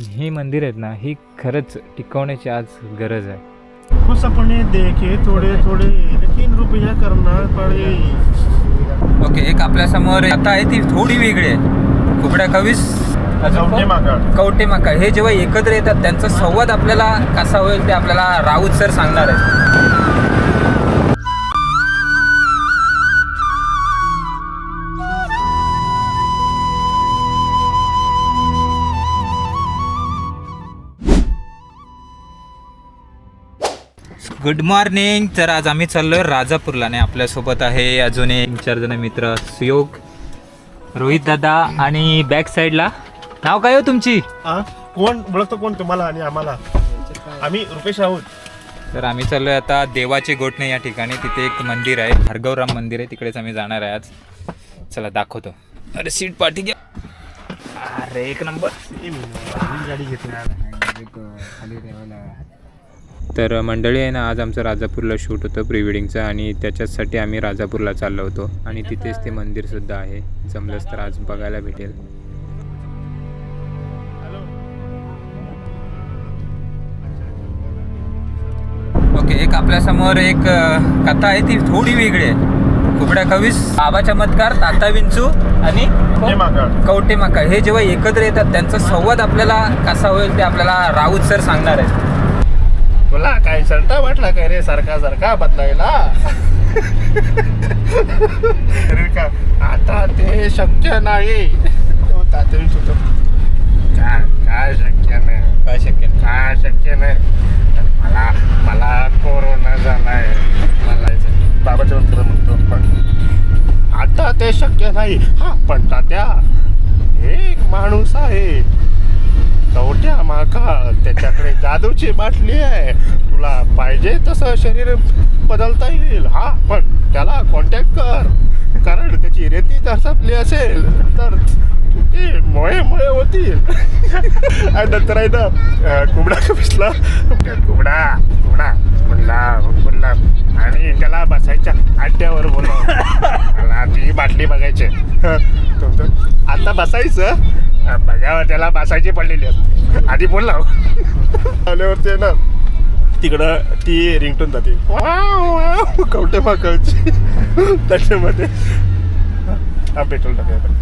ही मंदिर आहेत ना ही खरंच टिकवण्याची आज गरज आहे. कुछ अपने देखे थोडे थोडे तीन रुपया करना पडे ओके एक आपल्यासमोर आता आहे ती थोडी वेगळी आहे. कुबड्या कवीस. कवटे माकड कवटे माका. हे जेव्हा एकत्र येतात त्यांचा संवाद आपल्याला कसा होईल ते आपल्याला राऊत सर सांगणार आहेत. गुड मॉर्निंग तर आज आम्ही चाललोय राजापूरला आणि आपल्यासोबत आहे अजून एक चार जण मित्र सुयोग रोहित दादा आणि बॅक साईडला नाव काय हो तुमची? कोण ओळखतो कोण? तुम्हाला आणि आम्हाला. आम्ही रुपेश आहोत तर आम्ही चाललोय आता देवाचे गोठणे या ठिकाणी. तिथे एक मंदिर आहे भार्गवराम मंदिर आहे. तिकडेच आम्ही जाणार आहे आज. चला दाखवतो. अरे सीट पाठी घ्या अरे एक नंबर गाडी घेतली. तर मंडळी आहे ना आज आमचं राजापूरला शूट होतं प्री वेडिंगचं आणि त्याच्याचसाठी आम्ही राजापूरला चाललो होतो. आणि तिथेच ते मंदिरसुद्धा आहे. जमलंच तर आज बघायला भेटेल. ओके एक आपल्यासमोर एक कथा आहे ती थोडी वेगळी आहे. कुबड्या कवीस बाबा चमत्कार ताता विंचू आणि कवटे माका हे जेव्हा एकत्र येतात त्यांचा संवाद आपल्याला कसा होईल ते आपल्याला राऊत सर सांगणार आहेत. तुला काय सरटा वाटला काय रे सारखा सारखा बदलायला? आता ते शक्य नाही. तो तातडी सुचव काय काय शक्य नाही. काय शक्य काय शक्य नाही. मला मला कोरोना झालाय. मला बाबाच्या उत्तर म्हणतो पण. आता ते शक्य नाही. हा पण तात्या एक माणूस आहे. कवट्या माका त्याच्याकडे जादूची बाटली आहे. तुला पाहिजे तसं शरीर बदलता येईल. हा पण त्याला कॉन्टॅक्ट कर. कारण त्याची रेती जर संपली असेल तर ते मोळे मोळे होतील. आणि नंतर आहे ना कुबडा बसला. कुबडा कुबडा म्हणला म्हणला आणि त्याला बसायच्या अड्ड्यावर बोलव मला ती बाटली बघायची. आता बसायचं. बघावं त्याला बसायची पडलेली असते. आधी बोलला आल्यावरती आहे ना तिकडं ती रिंगटून जाते. कवटे माकळची. त्याच्यामध्ये. हा पेट्रोल टाकायचं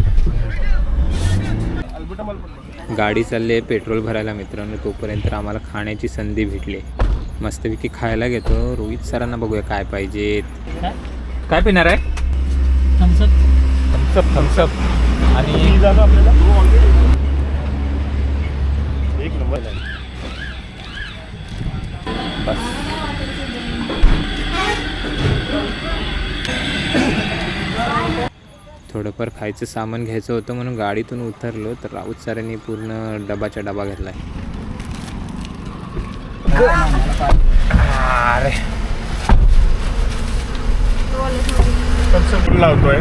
गाडी चालली आहे पेट्रोल भरायला मित्रांनो. तोपर्यंत आम्हाला खाण्याची संधी भेटली. मस्तपैकी खायला घेतो. रोहित सरांना बघूया काय पाहिजेत. काय? पिणार आहे? थम्सअप थम्सअप आणि ही जागा आपल्याला? एक नंबर. बस. थोडंफार खायचं सामान घ्यायचं होतं म्हणून गाडीतून उतरलो तर राऊत सरांनी पूर्ण डबाच्या डबा घेतलाय. अरे. लावतोय.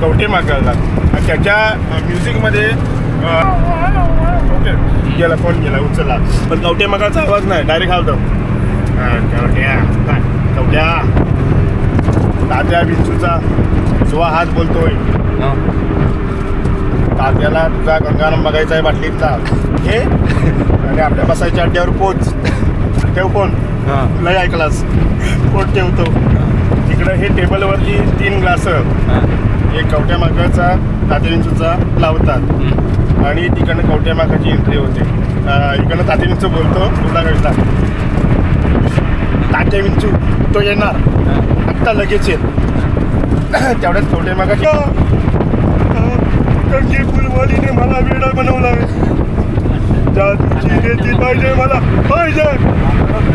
कवटे मागायला आणि त्याच्या म्युझिकमध्ये ओके गेला फोन गेला? उचलला पण कवटे मागाचा आवाज नाही. डायरेक्ट हा कवट्या कवट्या तात्या बिंचूचा उजवा हात बोलतोय. तात्याला तुझा गंगाराम बघायचा आहे बाटलीतला. हे? आणि आपल्या बसायच्या अड्ड्यावर पोच. ठेव फोन. लय ऐकलास. कोण ठेवतो. तिकडं हे टेबलवरती तीन ग्लास. एक कवट्या मागाचा तात्याविंचूचा लावतात आणि तिकडनं कवट्या मागाची एंट्री होते. अं, इकडनं तात्याविंचू बोलतो तुला तात्या विंचू तो येणार. आत्ता लगेच येत तेवढ्यात कवट्या मागाची कंकी फुलवालीने मला वेडा बनवला रेती पाहिजे मला. पाहिजे.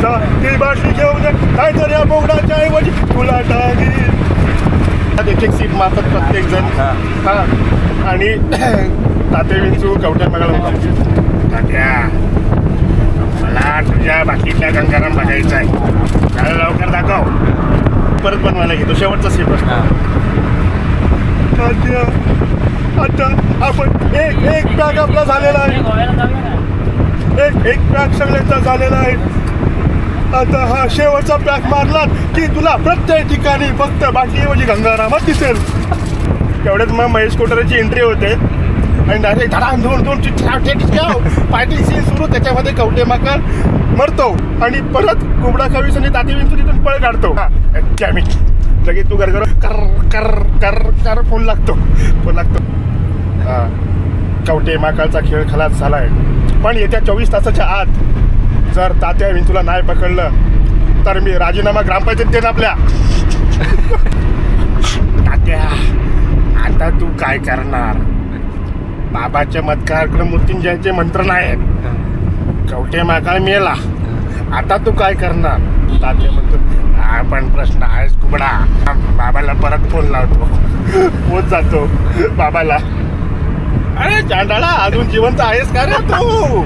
जा ती बाटली घेऊन ये. नाहीतर या बोगडाच्या ऐवजी तुला टाकी एक एक सीट मारतात प्रत्येक जण हा. आणि ताते विंचू कवट्या बघायला तात्या मला तुझ्या बाटलीतल्या गंगाराम बघायचा आहे. त्याला लवकर दाखव. परत बनवायला घेतो. शेवटचा सीट तात्या आता आपण एक एक बॅग आपला झालेला आहे. एक एक पॅक सगळ्यांचा झालेला आहे. आता हा शेवटचा पॅक मारला की तुला प्रत्येक ठिकाणी फक्त बाटलीऐवजी गंगारामच दिसेल. तेवढ्यात मग महेश कोटरेची एंट्री होते. आणि डायरेक्ट धडा धुवून दोन पार्टी सीन सुरू त्याच्यामध्ये कवटे माकर मरतो. आणि परत कुबडा खवीस आणि ताती विंचू तिथून पळ काढतो. हा, लगेच तू गरगर कर कर कर कर फोन लागतो. फोन लागतो. हा कवटे माकाळचा खेळ खलास झालाय. पण येत्या चोवीस तासाच्या आत जर तात्या विंचूला नाही पकडलं तर मी राजीनामा ग्रामपंचायत देईन आपल्या. तात्या आता तू काय करणार? बाबाच्या मतकाराकडे मृत्युंजयाचे मंत्र नाहीत कवटे माकाळ मेला. आता तू काय करणार? तात्या म्हणतो हा पण प्रश्न आहेस कुबडा. बाबाला परत फोन लावतो. होत जातो बाबाला. अरे चांडाळा अजून जिवंत आहेस का रे तू?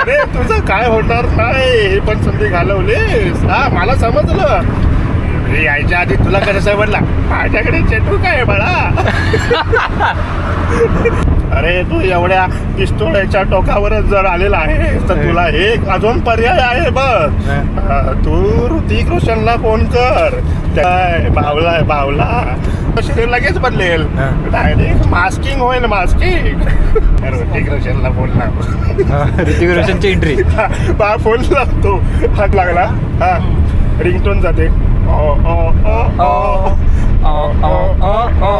अरे तुझं काय होणार नाही हे पण संधी घालवलीस. हा मला समजलं. यायच्या आधी तुला कसं समजला? माझ्याकडे चेटू काय आहे बाळा? अरे तू एवढ्या पिस्तोळ्याच्या टोकावरच जर आलेला आहे तर तुला हे अजून पर्याय आहे बघ. तू ऋतिक रोशनला फोन कर. काय बावला आहे बावला. शरीर लगेच बदलेल. डायरेक्ट मास्किंग होईल मास्किंग ऋतिक रोशनला फोन लाव. ऋतिक रोशनची एंट्री बा फोन लागतो हात लागला. हा रिंगटोन जाते. ओ ओ ओ ओ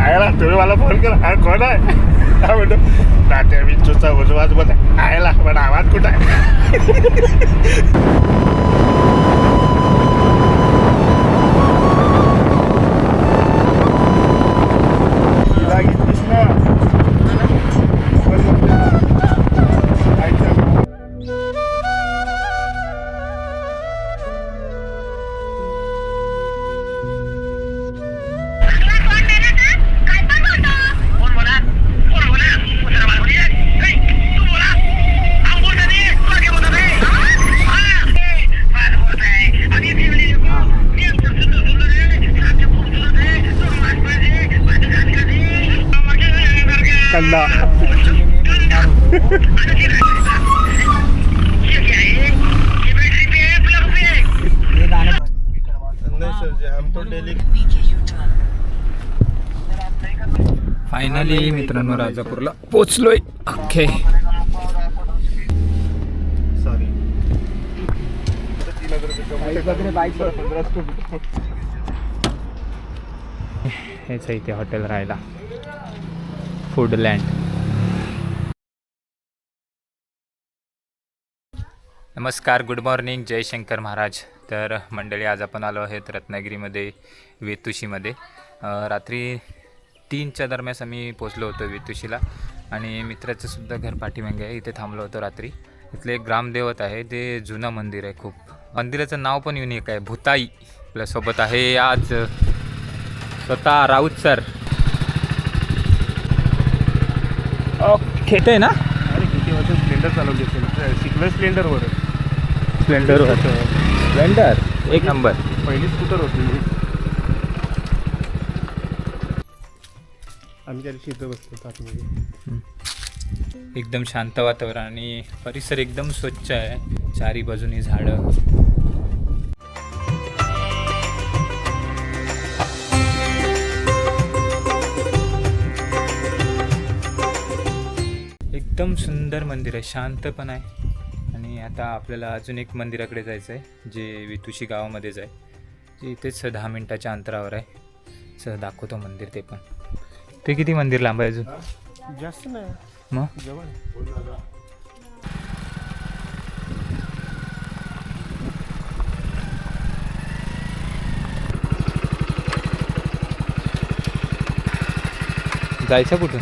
आयला तुम्ही मला फोन करा. हा कोण आहे? हा म्हणतो तात्या विंचूचा उजवाज बोल आयला पण आवाज कुठं आहे? फायनली मित्रांनो राजापूरला. पोचलोय. ओके सॉरी हेच आहे इथे हॉटेल राहायला. फूडलँड नमस्कार गुड मॉर्निंग जय शंकर महाराज. तर मंडळी आज आपण आलो आहेत रत्नागिरीमध्ये वेतुशीमध्ये. रात्री तीनच्या दरम्यान आम्ही पोचलो होतो वेतुशीला. आणि मित्राचं सुद्धा घर पाठीमागे आहे. इथे थांबलो होतो रात्री. इथले एक ग्रामदेवत आहे. ते जुनं मंदिर आहे खूप. मंदिराचं नाव पण युनिक आहे. भूताई आपल्यासोबत आहे आज. स्वतः राऊत सर. ते ना? अरे किती वर्ष स्प्लेंडर चालवली असेल शिकलं स्प्लेंडरवर. Splendor Splendor? एक नंबर. पहिली स्कूटर होती. आम्ही इथं आतमध्ये एकदम शांत वातावरण आणि परिसर एकदम स्वच्छ आहे. चारी बाजूनी झाडं. एकदम सुंदर मंदिर आहे. शांत पण आहे. आणि आता आपल्याला अजून एक मंदिराकडे जायचं आहे जे वितुशी गावामध्येच आहे. जे इथेच दहा मिनटाच्या अंतरावर आहे. सह दाखवतो मंदिर ते पण. ते किती मंदिर लांब आहे अजून? जास्त नाही. मग? जवळ. जायचं कुठं?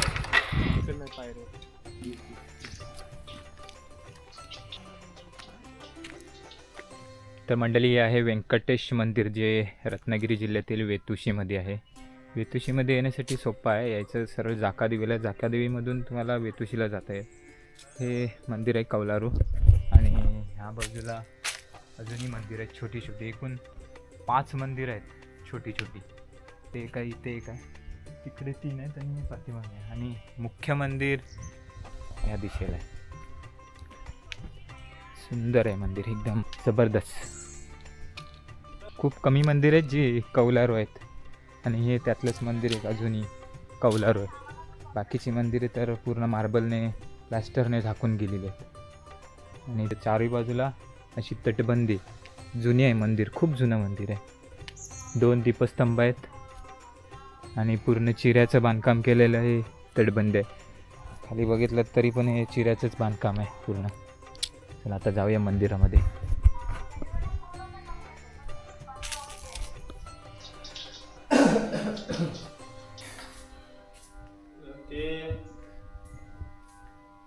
तर मंडळी हे आहे व्यंकटेश मंदिर जे रत्नागिरी जिल्ह्यातील वेतुशीमध्ये आहे. वेतुशीमध्ये येण्यासाठी सोपं आहे. यायचं सरळ जाकादेवीला जाकादेवीमधून तुम्हाला वेतुशीला जाता येईल. हे मंदिर आहे कौलारू. आणि ह्या बाजूला अजूनही मंदिर आहेत छोटी छोटी एकूण पाच मंदिरं आहेत छोटी छोटी ते एक आहे इथे एक आहे. तिकडे तीन आहेत आणि पाठीमागे आहे. आणि मुख्य मंदिर ह्या दिशेला आहे. सुंदर आहे मंदिर. एकदम जबरदस्त. खूप कमी मंदिर आहेत जी कौलारू आहेत. आणि हे त्यातलंच मंदिर एक अजूनही कौलारू आहे बाकीची मंदिरे तर पूर्ण मार्बलने प्लॅस्टरने झाकून गेलेली आहेत. आणि चारही बाजूला अशी तटबंदी जुनी आहे मंदिर खूप जुनं मंदिर आहे. दोन दीपस्तंभ आहेत. आणि पूर्ण चिऱ्याचं बांधकाम केलेलं हे तटबंदी आहे. खाली बघितलं तरी पण हे चिऱ्याचंच बांधकाम आहे पूर्ण. चला आता जाऊया मंदिरामध्ये.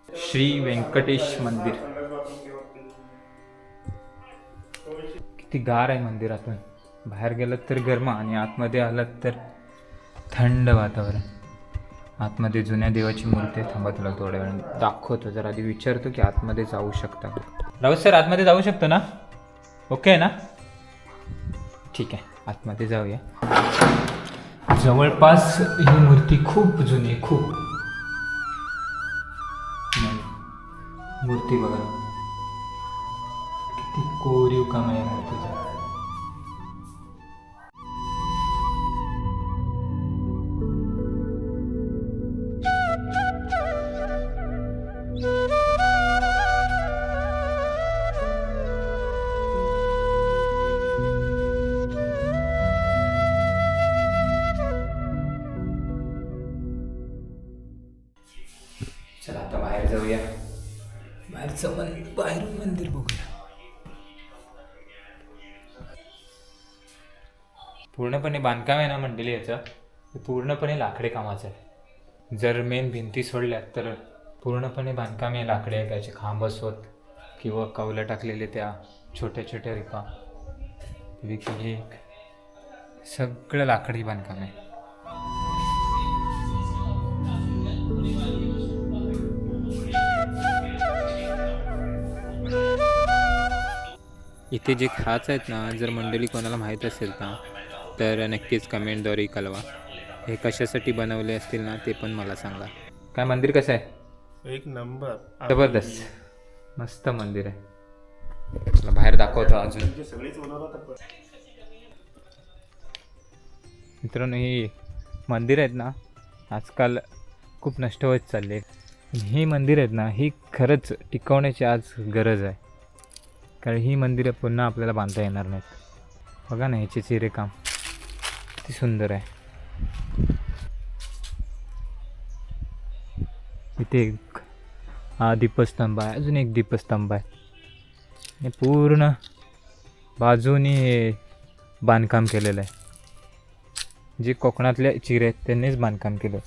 श्री व्यंकटेश मंदिर. किती गार आहे मंदिरातून. बाहेर गेलात तर गरमा आणि आतमध्ये आलात तर थंड वातावरण. आतमध्ये जुन्या देवाची मूर्ती थांबा तुला थोड्या वेळ दाखवतो. जर आधी विचारतो की आतमध्ये जाऊ शकता का? राऊत सर आतमध्ये जाऊ शकतो ना? ओके आहे ना? ठीक आहे. आतमध्ये जाऊया. जवळपास ही मूर्ती खूप जुनी आहे, खूप. मूर्ती बघा. किती कोरीव काम आहे या जाऊया. बाहेरचं मन बाहेरून मंदिर बघूया. पूर्णपणे बांधकाम आहे ना मंडळी याचं? ते पूर्णपणे लाकडे कामाचं आहे. जर मेन भिंती सोडल्यात तर पूर्णपणे बांधकाम आहे लाकडे आहे त्याचे खांब असोत किंवा कौलं टाकलेले त्या छोट्या छोट्या रिपा. विकी सगळं लाकडी बांधकाम आहे. इथे जे खाच आहेत ना जर मंडळी कोणाला माहीत असेल ना तर नक्कीच कमेंटद्वारे कळवा. हे कशासाठी बनवले असतील ना ते पण मला सांगा. काय मंदिर कसं आहे? एक नंबर. जबरदस्त. मस्त मंदिर आहे. तुला बाहेर दाखवतो अजून. मित्रांनो ही मंदिर आहेत ना आजकाल खूप नष्ट होत चालले ही मंदिर आहेत ना ही खरंच टिकवण्याची आज गरज आहे. कारण ही मंदिरं पुन्हा आपल्याला बांधता येणार नाहीत. बघा ना ह्याचे चिरे काम. किती सुंदर आहे. इथे एक हा दीपस्तंभ आहे. अजून एक दीपस्तंभ आहे. आणि पूर्ण बाजूनी हे बांधकाम केलेलं आहे. जे कोकणातल्या चिरे आहेत त्यांनीच बांधकाम केलं.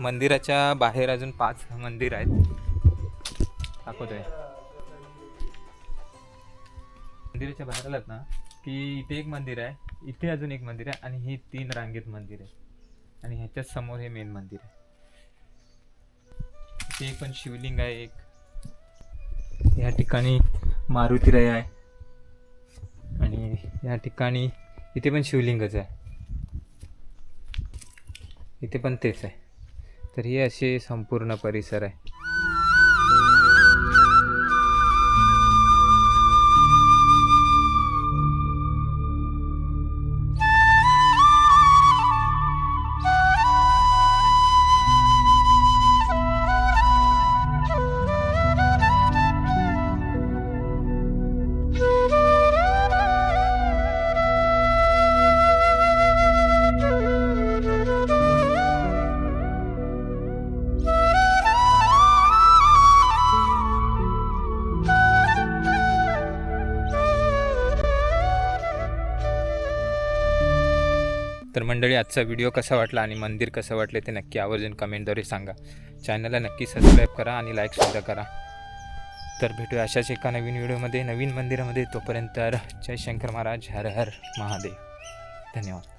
मंदिराच्या बाहेर अजून पाच मंदिर आहेत. दाखवतोय. मंदिराच्या बाहेर आलात ना की इथे एक मंदिर आहे इथे अजून एक मंदिर आहे आणि ही तीन रांगेत मंदिर आहे. आणि ह्याच्याच समोर हे मेन मंदिर आहे. इथे पण शिवलिंग आहे एक. या ठिकाणी मारुतीराय आहे. आणि या ठिकाणी इथे पण शिवलिंगच आहे. इथे पण तेच आहे. तर हे असे संपूर्ण परिसर आहे. मंडळी आजचा व्हिडिओ कसा वाटला आणि मंदिर कसं वाटले ते नक्की आवर्जून कमेंटद्वारे सांगा. चॅनलला नक्की सबस्क्राईब करा आणि लाईकसुद्धा करा. तर भेटूया अशाच एका नवीन व्हिडिओमध्ये नवीन मंदिरामध्ये. तोपर्यंत जय शंकर महाराज हर हर महादेव. धन्यवाद.